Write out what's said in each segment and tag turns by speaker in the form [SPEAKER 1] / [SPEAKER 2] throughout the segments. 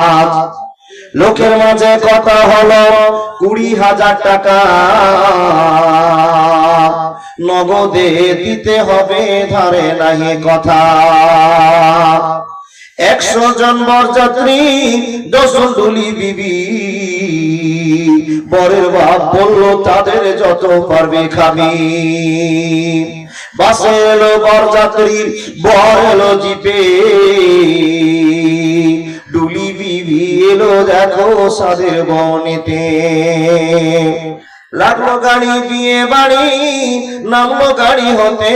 [SPEAKER 1] আজ লোকের মাঝে কথা হলো কুড়ি হাজার টাকা। নগদে দিতে হবে, ধারে নাহি কথা। একশো জন বরযাত্রী দশন ডুলি বিবি। বরের বাপ বলল, তাদের যত পারবে খাবি। বাসে এলো বরযাত্রী বর এলো জিপে। ডুলি এলো দেখো সাদের বনিতে। লাগল গাড়ি বিয়ে বাড়ি নামলো গাড়ি হতে।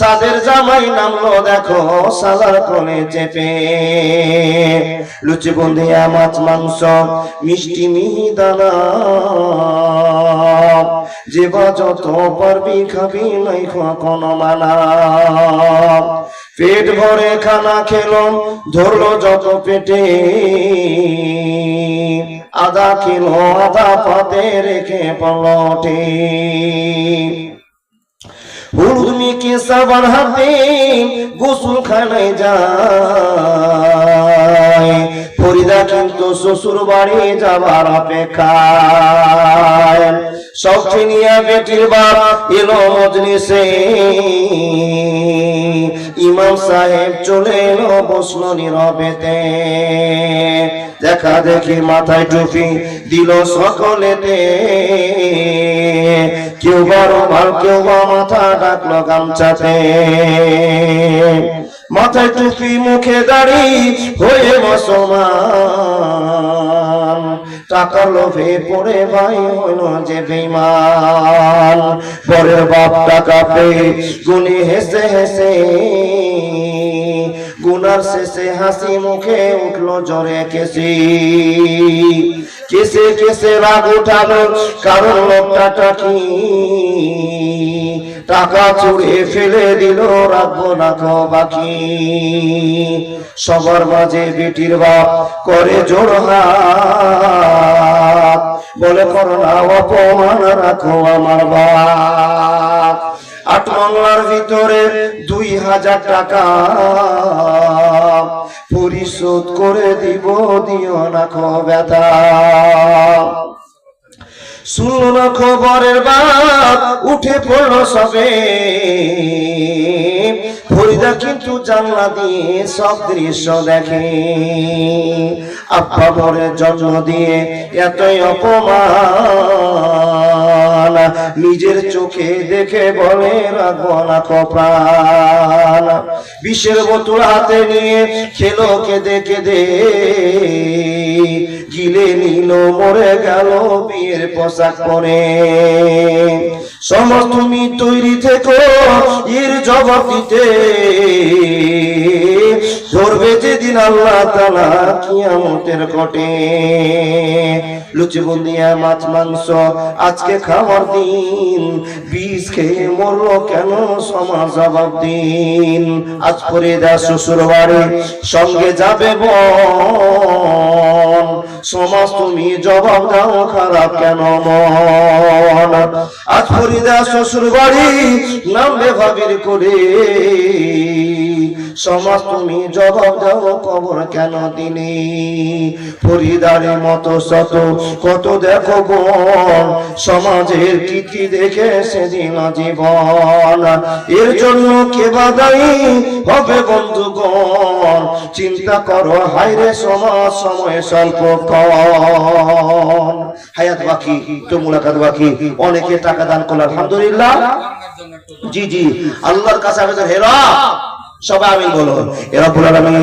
[SPEAKER 1] সাদের জামাই নামলো দেখো, সালার কোলে চেপে। লুচি বন্ধিয়া মাছ মাংস, মিষ্টি, মিহিদানা। যে বা যত পারবি খাবি, নাই কোনো মানা। পেট ভরে খানা খেলো ধরলো যত পেটে। আধা কিলো আধা পাতে রেখে পলটে হলুদ মিকে সাবান হাতে যায়। ফরিদা কিন্তু শ্বশুর বাড়ি যাবার অপেক্ষায়। বেটির বাপ এলো ইমাম সাহেব চলে এলো বসল নীরবেতে। দেখা দেখি মাথায় টুপি দিল সকলেতে। কেউ বড় ভালো কেউ বা মাথা ডাকলো গামছাতে। মাথায় টুপি, মুখে দাড়ি হয়ে মুসলমান। টাকার লোভে পড়ে ভাই হইল যে বেমান পরের বাপ টাকা পেয়ে গুনি হেসে হেসে গুনার শেষে হাসি মুখে উঠল জোরে কেসি কেসে কেসে রাগ উঠালো, কারণ লোকটা টাকি। টাকা চুড়ে ফেলে দিল রাখব না খো বাকি। সবার মাঝে বেটির বাপ করে জোর হাত। বলে করো না অপমান রাখো আমার বাপ। বাংলার ভিতরে দুই হাজার টাকা পরিশোধ করে দিব, দিও না ব্যথা শুনল খবরের বাপ উঠে পড়ল সবে। ফরিদা কিন্তু জানলা দিয়ে সব দৃশ্য দেখে। আব্বা বরের জন্ম দিয়ে এতই অপমান। নিজের চোখে দেখে বলে, রাখব না কপ্রাণ বিষের বোতল হাতে নিয়ে খেলো কেঁদে কেঁদে। গিলে নিল, মরে গেল বিয়ের পোশাক পরে। সমস্ত তুমি তৈরি থেকো, এর দিতে। ধরবে যেদিন আল্লাহ তালা কিয়ামতের কটে লুচি বুন্দিয়া মাছ, মাংস আজকে খাওয়ার দিন বিষ খেয়ে মরলো কেন সমাজ জবাব দিন? আজ পরে দা শ্বশুর বাড়ি সঙ্গে যাবে বোন। সমাজ তুমি জবাব দাও, খারাপ কেন মন? আজ ফরিদা শ্বশুর বাড়ি নামবে ভাবির করে। সমাজ তুমি জবাব দাও, কবর কেন দিনে ফরিদারের মতো শত কত দেখো বোন সমাজের কীর্তি দেখে সেদিন জীবন এর জন্য কে বাদাই হবে বন্ধুগণ? চিন্তা করো হাইরে সমাজ, সময় স্বল্প কন হায়াত বাকি তো মুলাকাত বাকি। অনেকে টাকা দান করল, আলহামদুলিল্লাহ। জি জি, আল্লাহর কাছে আবেদন হেরা। সবাই আমিন বলো এরা বলার আমিন